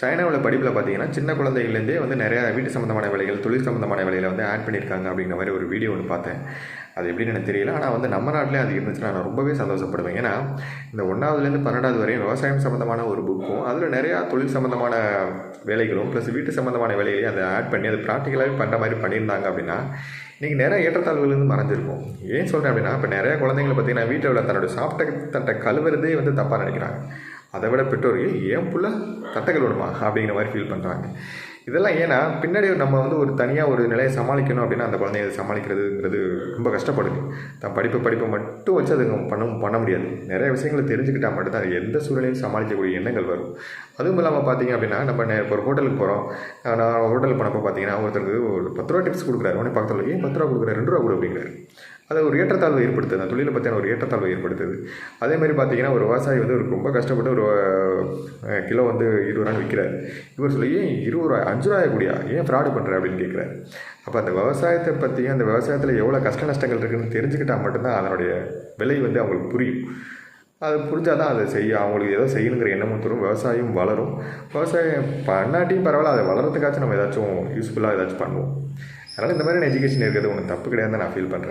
சைனாவில் படிப்பில் பார்த்தீங்கன்னா சின்ன குழந்தைகள்லேருந்தே வந்து நிறையா வீட்டு சம்மந்தமான வேலைகள் தொழில் சம்மந்தமான வேலைகளை வந்து ஆட் பண்ணியிருக்காங்க அப்படிங்கிற மாதிரி ஒரு வீடியோ ஒன்று பார்த்தேன். அது எப்படின்னு எனக்கு தெரியல. ஆனால் வந்து நம்ம நாட்டிலே அது இருந்துச்சுன்னா நான் ரொம்பவே சந்தோஷப்படுவேன். ஏன்னா இந்த ஒன்றாவதுலேருந்து பன்னெண்டாவது வரையும் விவசாயம் சம்மந்தமான ஒரு புக்கும் அதில் நிறையா தொழில் சம்மந்தமான வேலைகளும் ப்ளஸ் வீட்டு சம்மந்தமான வேலைகளையும் அதை ஆட் பண்ணி அது ப்ராக்டிக்கலாகவே பண்ணுற மாதிரி பண்ணியிருந்தாங்க அப்படின்னா இன்றைக்கி நிறைய ஏற்றத்தாழ்வுலேருந்து மறைஞ்சிருக்கும். ஏன் சொல்கிறேன் அப்படின்னா இப்போ நிறைய குழந்தைங்களை பார்த்தீங்கன்னா வீட்டில் உள்ள தன்னோட சாப்பிட்ட தட்டை கழுவுறதே வந்து தப்பாக நினைக்கிறாங்க. அதை விட பெற்றோர்கள் ஏன் புள்ள தட்டை விடுமா அப்படிங்கிற மாதிரி ஃபீல் பண்ணுறாங்க இதெல்லாம் ஏன்னா பின்னாடி நம்ம வந்து ஒரு தனியாக ஒரு நிலையை சமாளிக்கணும் அப்படின்னா அந்த குழந்தைய சமாளிக்கிறதுங்கிறது ரொம்ப கஷ்டப்படுது. தான் படிப்பு படிப்பை மட்டும் வச்சு அது பண்ண பண்ண முடியாது. நிறைய விஷயங்களை தெரிஞ்சுக்கிட்டால் மட்டும்தான் அது எந்த சூழ்நிலையும் சமாளிக்கக்கூடிய எண்ணங்கள் வரும். அதுவும் இல்லாமல் பார்த்தீங்க அப்படின்னா நம்ம நே- இப்போ ஒரு ஹோட்டலுக்கு போகிறோம் நான் ஹோட்டலுக்கு போனப்போ பார்த்தீங்கன்னா ஒருத்தருக்கு ஒரு பத்து ரூபா டிப்ஸ் கொடுக்குறாரு. உடனே பக்கத்தில் ஏன் பத்து ரூபா கொடுக்குறாரு ரெண்டு ரூபா கொடு அப்படிங்கிறாரு. அது ஒரு ஏற்றத்தாழ்வு ஏற்படுத்துது. அந்த தொழிலை பற்றின ஒரு ஏற்றத்தாழ்வு ஏற்படுத்துது. அதே மாதிரி பார்த்தீங்கன்னா ஒரு விவசாயி வந்து ஒரு ரொம்ப கஷ்டப்பட்டு ஒரு கிலோ வந்து இருபது ரூபான்னு விற்கிறார் இவர் சொல்லி ஏன் இருபது ரூபாய் அஞ்சு ரூபாய் கூடியா? ஏன் ஃப்ராடு பண்ணுற அப்படின்னு கேட்குறாரு அப்போ அந்த விவசாயத்தை பற்றியும் அந்த விவசாயத்தில் எவ்வளோ கஷ்ட நஷ்டங்கள் இருக்குதுன்னு தெரிஞ்சுக்கிட்டால் மட்டும்தான் அதனுடைய விலை வந்து அவங்களுக்கு புரியும். அது புரிஞ்சால் தான் அதை செய்ய அவங்களுக்கு ஏதோ செய்யணுங்கிற எண்ணமும் தரும் விவசாயம் வளரும். விவசாயம் பண்ணாட்டியும் பரவாயில்ல அதை வளர்கிறதுக்காச்சும் நம்ம ஏதாச்சும் யூஸ்ஃபுல்லாக ஏதாச்சும் பண்ணுவோம். அதனால் இந்த மாதிரியான எஜுகேஷன் இருக்கிறது ஒன்றும் தப்பு கிடையாதுன்னு நான் ஃபீல் பண்ணுறேன்